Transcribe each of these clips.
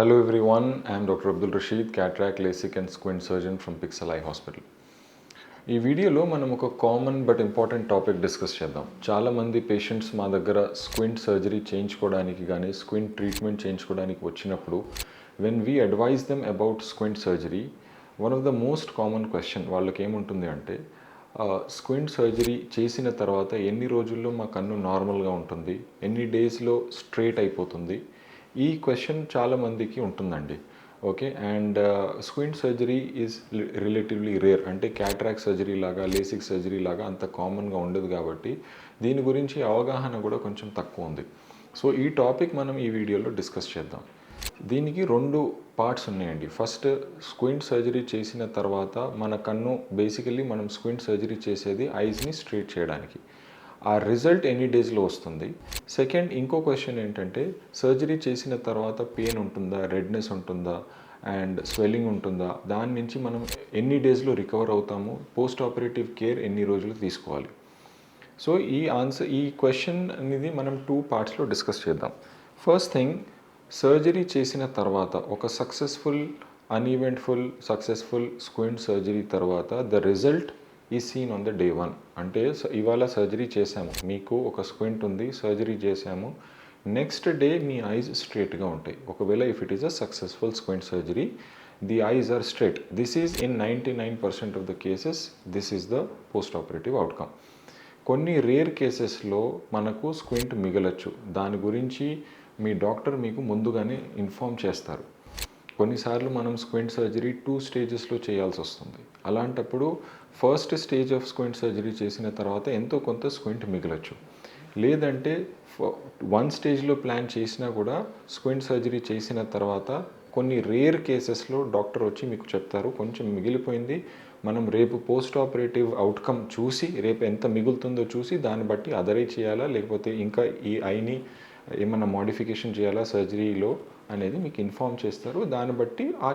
Hello everyone, I am Dr. Abdul Rashid, cataract, LASIK and squint surgeon from Pixel Eye Hospital. ఈ వీడియోలో మనం ఒక common but important topic discuss చేద్దాం చాలామంది patients మా దగ్గర స్క్వింట్ సర్జరీ చేయించుకోవడానికి కానీ స్క్వింట్ ట్రీట్మెంట్ చేయించుకోవడానికి వచ్చినప్పుడు when we advise them about squint surgery one of the most common question వాళ్ళకి ఏముంటుంది అంటే స్క్వింట్ సర్జరీ చేసిన తర్వాత ఎన్ని రోజుల్లో మా కన్ను నార్మల్గా ఉంటుంది ఎన్ని డేస్లో స్ట్రేట్ అయిపోతుంది ఈ క్వశ్చన్ చాలామందికి ఉంటుందండి. Okay and squint surgery is relatively rare అంటే క్యాట్రాక్ సర్జరీ లాగా లేసిక్ సర్జరీ లాగా అంత కామన్గా ఉండదు కాబట్టి దీని గురించి అవగాహన కూడా కొంచెం తక్కువ ఉంది. సో ఈ టాపిక్ మనం ఈ వీడియోలో డిస్కస్ చేద్దాం. దీనికి రెండు పార్ట్స్ ఉన్నాయండి. ఫస్ట్ స్క్వింట్ సర్జరీ చేసిన తర్వాత మన కన్ను బేసికలీ మనం స్క్వింట్ సర్జరీ చేసేది ఐస్ని స్ట్రేట్ చేయడానికి. ఆ రిజల్ట్ ఎన్ని డేస్లో వస్తుంది. సెకండ్ ఇంకో క్వశ్చన్ ఏంటంటే సర్జరీ చేసిన తర్వాత పెయిన్ ఉంటుందా రెడ్నెస్ ఉంటుందా అండ్ స్వెల్లింగ్ ఉంటుందా? దాని నుంచి మనం ఎన్ని డేస్లో రికవర్ అవుతాము పోస్ట్ ఆపరేటివ్ కేర్ ఎన్ని రోజులు తీసుకోవాలి? సో ఈ ఆన్సర్ ఈ క్వశ్చన్ అనేది మనం టూ పార్ట్స్లో డిస్కస్ చేద్దాం. ఫస్ట్ థింగ్ సర్జరీ చేసిన తర్వాత ఒక successful uneventful successful squint surgery తర్వాత ద రిజల్ట్ ఈ seen on the day one అంటే స- ఇవాళ సర్జరీ చేశాము. మీకు ఒక స్క్వింట్ ఉంది సర్జరీ చేశాము. నెక్స్ట్ డే మీ ఐస్ స్ట్రేట్గా ఉంటాయి. ఒకవేళ if it is a successful squint surgery the eyes are straight this is in ninety nine percent of the cases this is the post operative outcome కొన్ని rare కేసెస్లో మనకు squint మిగలచ్చు. దాని గురించి మీ doctor మీకు ముందుగానే ఇన్ఫామ్ చేస్తారు. కొన్నిసార్లు మనం స్క్వింట్ సర్జరీ టూ స్టేజెస్లో చేయాల్సి వస్తుంది. అలాంటప్పుడు first stage of squint surgery చేసిన తర్వాత ఎంతో కొంత స్క్వింట్ మిగలచ్చు. లేదంటే వన్ స్టేజ్లో ప్లాన్ చేసినా కూడా స్క్వింట్ సర్జరీ చేసిన తర్వాత కొన్ని రేర్ కేసెస్లో డాక్టర్ వచ్చి మీకు చెప్తారు కొంచెం మిగిలిపోయింది మనం రేపు పోస్ట్ ఆపరేటివ్ అవుట్కమ్ చూసి రేపు ఎంత మిగులుతుందో చూసి దాన్ని బట్టి అదరే చేయాలా లేకపోతే ఇంకా ఈ ఐని ఏమన్నా మోడిఫికేషన్ చేయాలా సర్జరీలో? అనేది మీకు ఇన్ఫామ్ చేస్తారు. దాన్ని బట్టి ఆ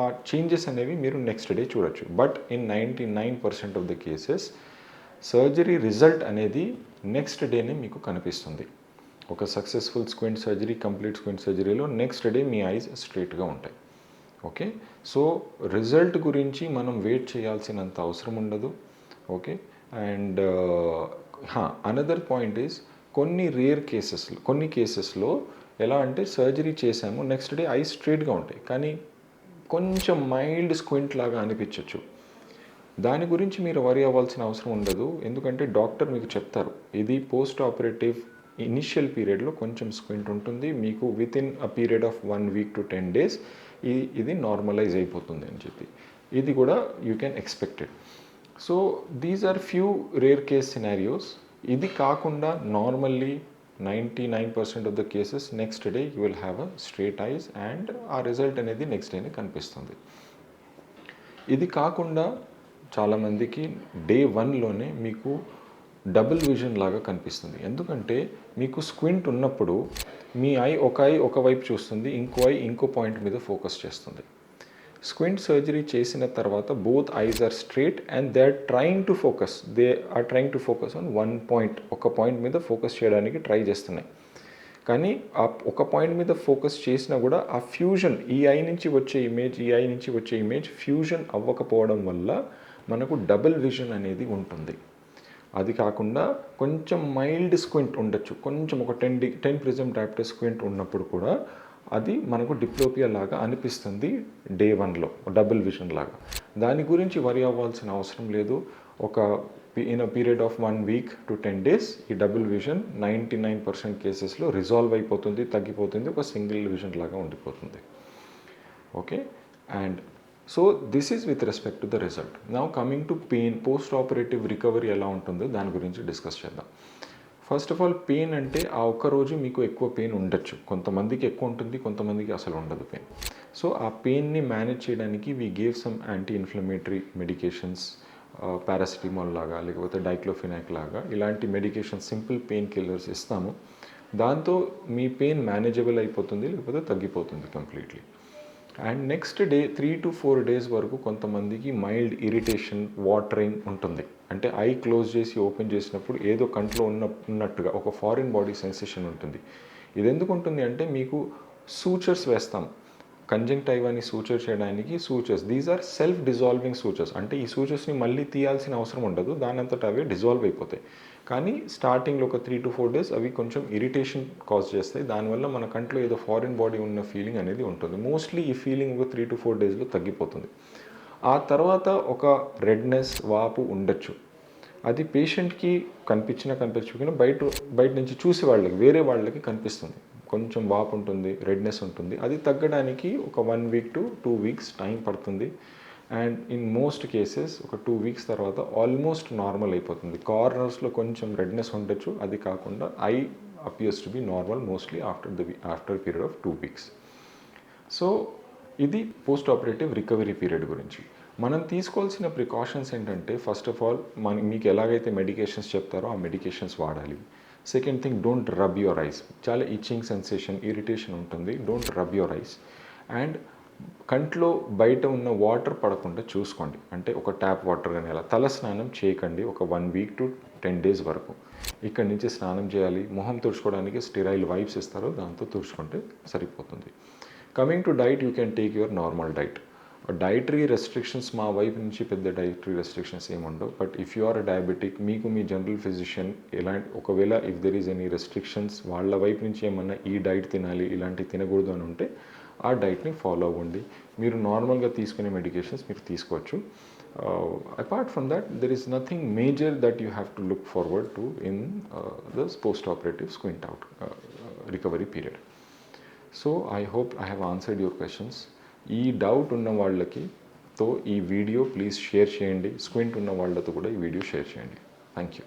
ఆ చేంజెస్ అనేవి మీరు నెక్స్ట్ డే చూడొచ్చు. But in ninety nine percent of the cases surgery result అనేది నెక్స్ట్ డేనే మీకు కనిపిస్తుంది. ఒక successful squint surgery complete squint సర్జరీలో next day మీ ఐస్ స్ట్రేట్గా ఉంటాయి. ఓకే సో రిజల్ట్ గురించి మనం వెయిట్ చేయాల్సినంత అవసరం ఉండదు. Okay and another point is కొన్ని రేర్ కేసెస్లో కొన్ని కేసెస్లో ఎలా అంటే సర్జరీ చేసాము నెక్స్ట్ డే ఐ స్ట్రేట్గా ఉంటాయి. కానీ కొంచెం మైల్డ్ స్క్వింట్ లాగా అనిపించవచ్చు దాని గురించి మీరు వరి అవ్వాల్సిన అవసరం ఉండదు. ఎందుకంటే డాక్టర్ మీకు చెప్తారు. ఇది పోస్ట్ ఆపరేటివ్ ఇనిషియల్ పీరియడ్లో కొంచెం స్క్వింట్ ఉంటుంది. మీకు within a period of one week to ten days ఇది నార్మలైజ్ అయిపోతుంది అని చెప్పి. ఇది కూడా you can expected so these are few rare case scenarios ఇది కాకుండా normally ninety nine percent of the cases next day you will have a straight eyes and ఆ result అనేది నెక్స్ట్ డేనే కనిపిస్తుంది. ఇది కాకుండా చాలామందికి డే వన్లోనే మీకు డబుల్ విజన్ లాగా కనిపిస్తుంది. ఎందుకంటే మీకు స్క్వింట్ ఉన్నప్పుడు మీ ఐ ఒక ఐ ఒకవైపు చూస్తుంది ఇంకో ఐ ఇంకో పాయింట్ మీద ఫోకస్ చేస్తుంది. స్క్వింట్ సర్జరీ చేసిన తర్వాత both eyes are straight and they are trying to focus. They are trying to focus on one point ఒక పాయింట్ మీద ఫోకస్ చేయడానికి ట్రై చేస్తున్నాయి. కానీ ఆ ఒక పాయింట్ మీద ఫోకస్ చేసినా కూడా ఆ ఫ్యూజన్ ఈ ఐ నుంచి వచ్చే ఇమేజ్ ఈ ఐ నుంచి వచ్చే ఇమేజ్ ఫ్యూజన్ అవ్వకపోవడం వల్ల మనకు డబుల్ విజన్ అనేది ఉంటుంది. అది కాకుండా కొంచెం మైల్డ్ స్క్వింట్ ఉండొచ్చు. కొంచెం ఒక ten D ten prism diopter squint ఉన్నప్పుడు కూడా అది మనకు డిప్లోపియా లాగా అనిపిస్తుంది డే వన్లో డబుల్ విజన్ లాగా. దాని గురించి వరి అవ్వాల్సిన అవసరం లేదు. ఒక in a period of one week to ten days ఈ double vision ninety nine percent కేసెస్లో రిజాల్వ్ అయిపోతుంది తగ్గిపోతుంది ఒక సింగిల్ విజన్ లాగా ఉండిపోతుంది. Okay? And so this is with respect to the result. Now coming to pain post operative recovery ఎలా ఉంటుందో దాని గురించి డిస్కస్ చేద్దాం. ఫస్ట్ ఆఫ్ ఆల్ పెయిన్ అంటే ఆ ఒక్క రోజు మీకు ఎక్కువ పెయిన్ ఉండొచ్చు. కొంతమందికి ఎక్కువ ఉంటుంది కొంతమందికి అసలు ఉండదు పెయిన్ సో ఆ పెయిన్ని మేనేజ్ చేయడానికి we gave some anti inflammatory medications paracetamol లాగా లేకపోతే డైక్లోఫినాక్ లాగా ఇలాంటి మెడికేషన్ సింపుల్ పెయిన్ కిల్లర్స్ ఇస్తాము. దాంతో మీ పెయిన్ మేనేజబుల్ అయిపోతుంది లేకపోతే తగ్గిపోతుంది completely and next day three to four days వరకు కొంతమందికి మైల్డ్ ఇరిటేషన్ వాటరింగ్ ఉంటుంది. అంటే ఐ క్లోజ్ చేసి ఓపెన్ చేసినప్పుడు ఏదో కంట్లో ఉన్న ఉన్నట్టుగా ఒక ఫారిన్ బాడీ సెన్సేషన్ ఉంటుంది. ఇది ఎందుకు ఉంటుంది అంటే మీకు సూచర్స్ వేస్తాం. కంజంక్టైవాని సూచర్ చేయడానికి sutures. These are self dissolving sutures అంటే ఈ సూచర్స్ని మళ్ళీ తీయాల్సిన అవసరం ఉండదు. దాని అంతటా అవే డిజాల్వ్ అయిపోతాయి. కానీ స్టార్టింగ్లో ఒక త్రీ టు ఫోర్ డేస్ అవి కొంచెం ఇరిటేషన్ కాజ్ చేస్తాయి. దానివల్ల మన కంట్లో ఏదో ఫారిన్ బాడీ ఉన్న ఫీలింగ్ అనేది ఉంటుంది. మోస్ట్లీ ఈ ఫీలింగ్ ఒక త్రీ టు ఫోర్ డేస్లో తగ్గిపోతుంది. ఆ తర్వాత ఒక రెడ్నెస్ వాపు ఉండొచ్చు. అది పేషెంట్కి కనిపించినా కనిపించకపోయినా బయట బయట నుంచి చూసే వాళ్ళకి వేరే వాళ్ళకి కనిపిస్తుంది. కొంచెం వాపు ఉంటుంది రెడ్నెస్ ఉంటుంది. అది తగ్గడానికి ఒక one week to two weeks time పడుతుంది. అండ్ ఇన్ మోస్ట్ కేసెస్ ఒక టూ వీక్స్ తర్వాత ఆల్మోస్ట్ నార్మల్ అయిపోతుంది. కార్నర్స్లో కొంచెం రెడ్నెస్ ఉండొచ్చు. అది కాకుండా eye appears to be normal mostly after the after period of two weeks so ఇది పోస్ట్ ఆపరేటివ్ రికవరీ పీరియడ్ గురించి. మనం తీసుకోవాల్సిన ప్రికాషన్స్ ఏంటంటే ఫస్ట్ ఆఫ్ ఆల్ మన మీకు ఎలాగైతే మెడికేషన్స్ చెప్తారో ఆ మెడికేషన్స్ వాడాలి. Second thing don't rub your eyes చాలా ఇచ్చింగ్ సెన్సేషన్ ఇరిటేషన్ ఉంటుంది. Don't rub your eyes and కంట్లో బయట ఉన్న వాటర్ పడకుండా చూసుకోండి. అంటే ఒక ట్యాప్ వాటర్ కానీ అలా. తల స్నానం చేయకండి ఒక one week to ten days వరకు. ఇక్కడి నుంచి స్నానం చేయాలి. మొహం తుడుచుకోవడానికి స్టిరైల్ వైప్స్ ఇస్తారు. దాంతో తుడుచుకుంటే సరిపోతుంది. Coming to diet you can take your normal diet dietary restrictions మా వైపు నుంచి పెద్ద డైటరీ రెస్ట్రిక్షన్స్ ఏముండవు but if you are diabetic మీకు మీ జనరల్ ఫిజిషియన్ ఎలాంటి ఒకవేళ if there is any restrictions వాళ్ళ వైపు నుంచి ఏమన్నా ఈ డైట్ తినాలి ఇలాంటివి తినకూడదు అని ఉంటే ఆ డైట్ని ఫాలో అవ్వండి. మీరు నార్మల్గా తీసుకునే మెడికేషన్స్ మీరు తీసుకోవచ్చు. Apart from that there is nothing major that you have to look forward to in the post operative squint out recovery period so I hope I have answered your questions ఈ doubt ఉన్న వాళ్ళకి తో ఈ video please share చేయండి. Squint ఉన్న వాళ్ళతో కూడా ఈ వీడియో షేర్ చేయండి. Thank you